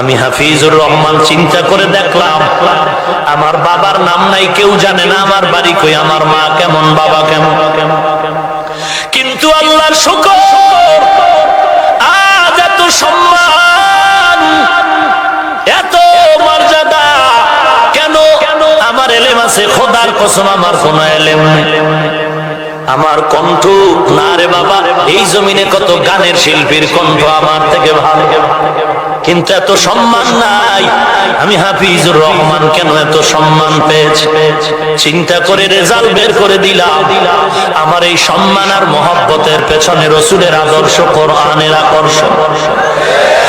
আমি হাফিজুর রহমান চিন্তা করে দেখলাম, আমার বাবার নাম নাই, কেউ জানে না আমার বাড়ি কই, আমার মা কেমন, বাবা কেমন। কিন্তু আল্লাহর শুকর, আজ এত সম্মান, এত মর্যাদা, কেন? আমার এলেম আছে, খোদার কসম, আমার কোন এলেম নেই। আমার কণ্ঠ, না রে বাবা, এই জমিনে কত গানের শিল্পীর কণ্ঠ আমার থেকে ভালো। কিন্তু এত সম্মান নাই। আমি হাফিজুর রহমান কেন এত সম্মান পেয়েছি? চিন্তা করে রেজাল্ট বের করে দিলাম। আমার এই সম্মান আর মহব্বতের পেছনে রসুলের আদর্শ, কোরআনের আকর্ষণ।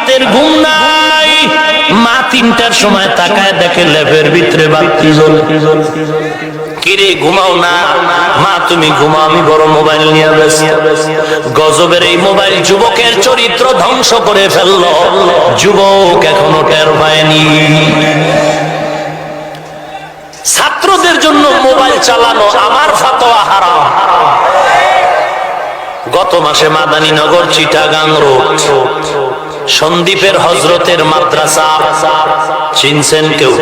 রাতের ঘুম নাই। মা তিনটার সময় তাকায় দেখে লেপের ভিতরে বাতি কিরে, ঘুমাও না। মা, তুমি ঘুমাও, আমি বড় মোবাইল নিয়ে গজবের এই মোবাইল যুবকের চরিত্র ধ্বংস করে ফেলল। যুবক এখনও টের পায়নি। ছাত্রদের জন্য মোবাইল চালানো আমার ফাতোয়া হারাম। গত মাসে মাদানীনগর চিটাগাং রোড। সন্দীপের হজরতের মাদ্রাসা। চিনছেন কেউ?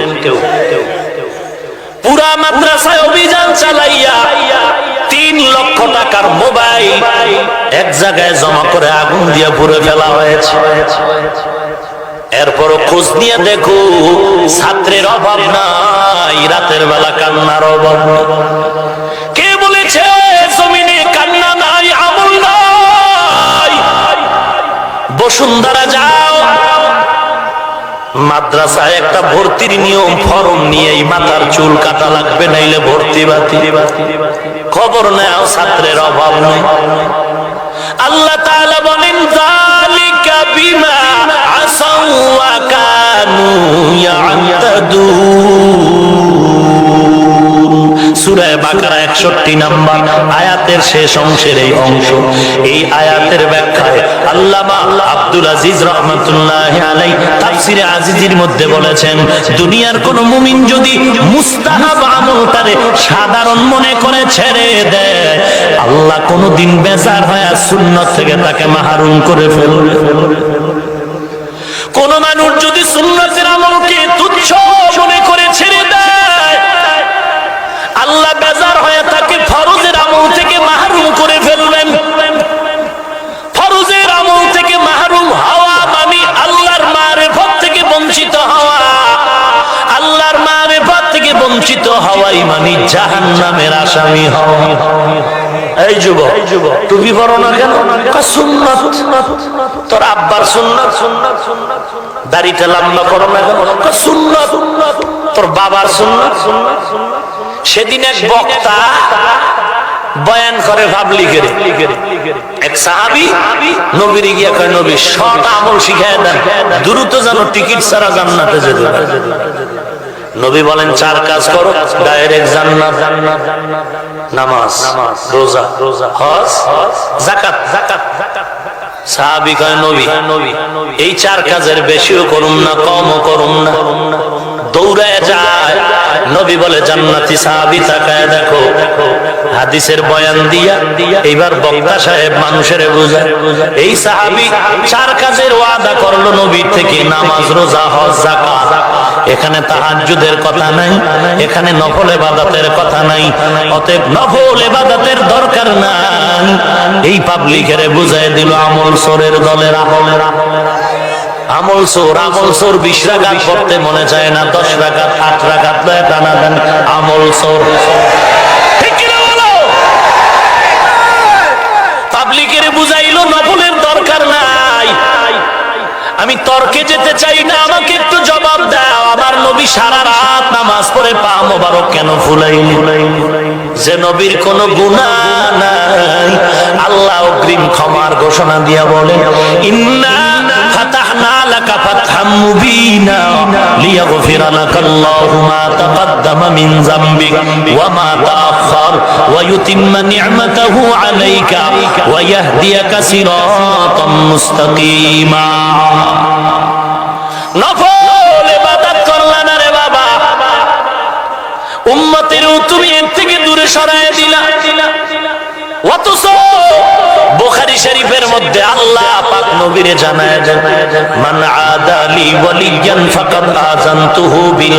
পুরা মাদ্রাসায় অভিযান চালাইয়া তিন লক্ষ টাকার মোবাইল এক জায়গায় জমা করে আগুন দিয়ে পুড়ে ফেলা হয়েছে। এরপর খোঁজ নিয়ে দেখো, ছাত্রের অভাব নাই, রাতের বেলা কান্নার অভাব বসুন্ধরা যাও। মাদ্রাসায় একটা ভর্তির নিয়ম, ফরম নিয়ে এই মাথার চুল কাটা লাগবে, নাইলে ভর্তি বাতি খবর নেও, ছাত্রের অভাব নেই। আল্লাহ তাআলা বলেন, যালিকা বিমা আসাউ ওয়া কানু ইয়াতাদুন। সূরা বাকারা 61 নাম্বার আয়াতের শেষ অংশের এই অংশ। এই আয়াতের ব্যাখ্যায় আব্দুল আজিজ রহমাতুল্লাহ আলাই তাফসিরে আজিজির মধ্যে বলেছেন, দুনিয়ার কোন মুমিন যদি মুস্তাহাব আমলটারে সাধারণ মনে করে ছেড়ে দেয়, আল্লাহ কোনদিন বেজার হয় আর থেকে তাকে মাহরুম করে ফেলবে। কোন মানুষ যদি সুন্নতের আমলকে তুচ্ছ মনে করে ছেড়ে দেয় হওয়াই মানে জাহান্নামের আসামি হওয়া এই যুবক টুপি পরো না কেন? সুন্নাত, তোর আব্বার সুন্নাত সুন্নাত সুন্নাত দাড়িটা লম্বা করো না কেন? সুন্নাত, তোর বাবার সুন্নাত। সুন্নাত সেদিন এক বক্তা বয়ান করে পাবলিকের। এক সাহাবি নবীর গিয়া কয়, নবী, সব আমল শিখায় দেন। দ্রুত যেন টিকিট ছাড়া জান্নাতে যেতে পারে। নবী বলেন, চার কাজ করো, ডাইরেক্ট জান্নাত জান্নাত নামাজ, রোজা রোজা হজ সাহাবি কয়, নবী, এই চার কাজের বেশিও করুম না, কমও করুম না। দৌড়ায় যায়, নবী বলে, জান্নাতি সাহাবি তাকায় দেখো। হাদিসের বয়ান দিয়া, এইবার বক্তা সাহেব মানুষের বুঝায় এই সাহাবি চার কাজের ওয়াদা করল নবীর থেকে, নামাজ, রোজা, হজ জাকাত এখানে তাহাজুদের কথা নাই, এখানে নফল এবাদতের কথা নাই, অতএব নফল এবাদতের দরকার নাই। এই পাবলিকের বুঝাই দিল আমল সোরের দলের আমলের আমল সোর আমল সোর বিশ করতে মনে চায় না, দশ রাঘাত আট রাখাত টানা দেন, আমল সোর ঠিক কিনা বলো? পাবলিকের বুঝাইলো নফলের দরকার নাই আমি তর্কে যেতে চাই না, আমাকে একটু জবাব দাও। আমার নবী সারা রাত নামাজ পড়ে পা মোবারক কেন ফুলাই যে নবীর কোন গুণা নাই। আল্লাহ অগ্রিম ক্ষমার ঘোষণা দিয়া বলে, ইন্না ফাতাহনা লাকা ফাতহাম মুবিনা লিয়াগফিরা লাকা আল্লাহু মা মা তাআখার ওয়া ইউতিম্মা নি'মাতাহু আলাইকা, ওয়া ইয়াহদিয়াকা সিরাতাম মুস্তাকিমা। নফল ইবাদত করলা না রে বাবা। উম্মতের তুমি এর থেকে দূরে সরায় দিলা। অথচ বুখারী শরীফের মধ্যে আল্লাহ পাক নবীরে জানায় দেন, মান আদালি ওয়ালিয়ান ফাকাদ আযানতুহু বিল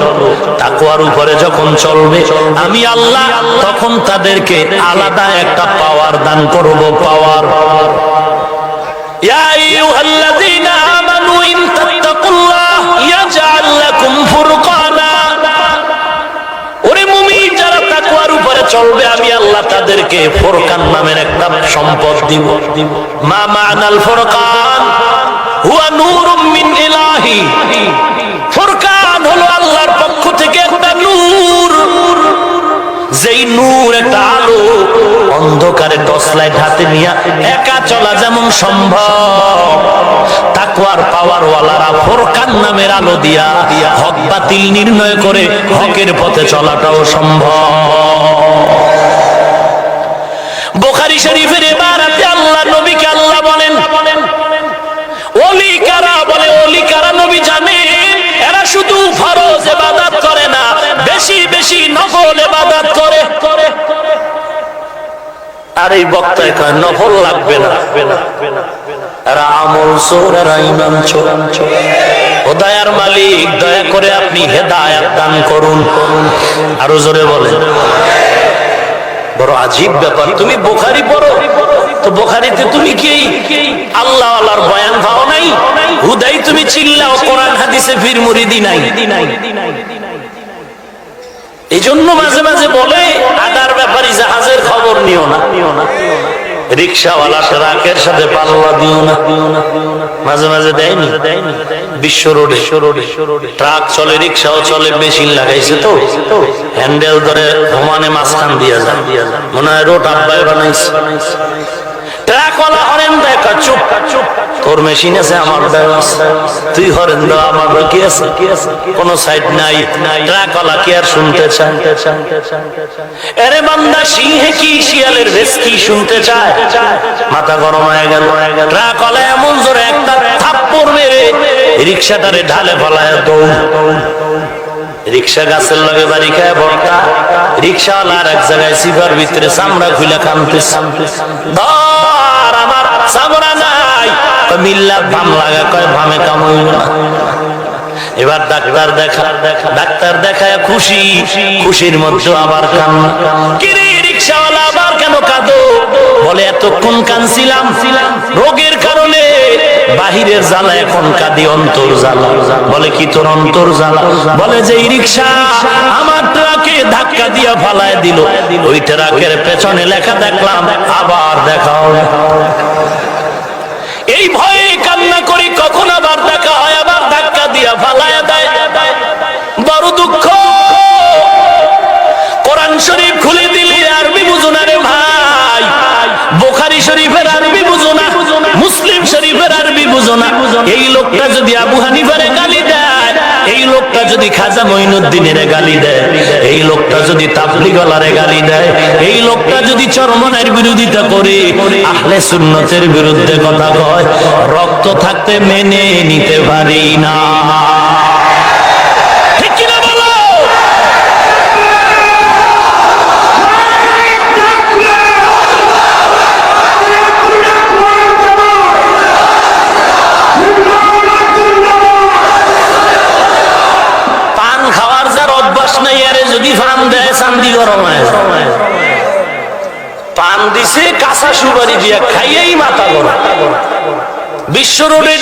চলো তাকুয়ার উপরে যখন চলবে, আমি আল্লাহ তখন তাদেরকে আলাদা একটা পাওয়ার দান করব, পাওয়ার। চলবে, আমি আল্লাহ তাদেরকে ফোরকান নামের একটা সম্পদ দিব। মা মানাল ফোরকান? হুয়া মিন ইলাহি। ফোরকান হলো নূর একটা আলো অন্ধকারে টর্চ ঢাতে নিয়ে একা চলা যেমন সম্ভব। তাকওয়ার পাওয়ার ওয়ালারা ফোরকান নামের আলো দিয়া হক বাতিল নির্ণয় করে হকের পথে চলাটাও সম্ভব। বোখারি শরীফের এবারাতে আর এই বক্তায় কয় নফল লাগবে না। এরা আমল চোর দয়ার মালিক, দয়া করে আপনি হেদায়াত দান করুন। আরও জোরে বড় আজীব ব্যাপার, তুমি বোখারি পড়ো। তো বোখারিতে তুমি কি আল্লাহ আল্লাহর বয়ান পাও নাই? হুদাই তুমি চিল্লাও, কোরআন, হাদিসে ফির মুরিদি নাই। এই জন্য মাঝে মাঝে বলে, আদার ব্যাপারী জাহাজের খবর নিও না। নিও না রিক্সাওয়ালা ট্রাকের সাথে দিও মাঝে মাঝে বিশ্ব ট্রাক চলে, রিক্সাও চলে লাগাইছে তো। দিয়া মনে হয় রোড মাথা গরম হয়ে গেল। ট্রাকওয়ালা এমন জোরে একটা থাপ্পড় মেরে রিক্সাটারে ঢালে ফলায় দৌড়। রিক্সা গাছের লগে বাড়ি খায় বড়কা রিক্সাওয়ালা আর এক জায়গায় সিফার ভিতরে চামড়া খুলে ধর! আমার চামড়া নাই। মিল্লা ভাম লাগা, কয় ভামে না। এবার ডাক্তার দেখা ডাক্তার দেখায় খুশি। খুশির মধ্যে আবার কান্না। কিরে রিক্সাওয়ালা আবার কেন কাঁদো? বলে, এতক্ষণ কানছিলাম রোগের কারণে বাহিরের জ্বালা এখন কাঁদি, অন্তর জ্বালা। বলে কি তোর অন্তর জ্বালা? বলে যে রিক্সা আমার ট্রাকে ধাক্কা দিয়া ফালায় দিল। ওই ট্রাকের পেছনে লেখা দেখলাম, আবার দেখা হবে এই ভয়ে কান্না করি, কখন আবার দেখা যদি খাজা মঈনুদ্দিনের গালি দেয়, এই লোকটা যদি তাবলিগলারে গালি দেয়, এই লোকটা যদি চরমনের বিরোধিতা করে, আহলে সুন্নতের বিরুদ্ধে কথা কয়, রক্ত থাকতে মেনে নিতে পারি না ঠিক কিনা বলো পান খাওয়ার যার অভ্যাস নাই আরে যদি ফান চান্দি গরম পান দিছে কাঁচা সুপারি দিয়া খাইয়েই মাথা গরম। বিশ্ব রোডের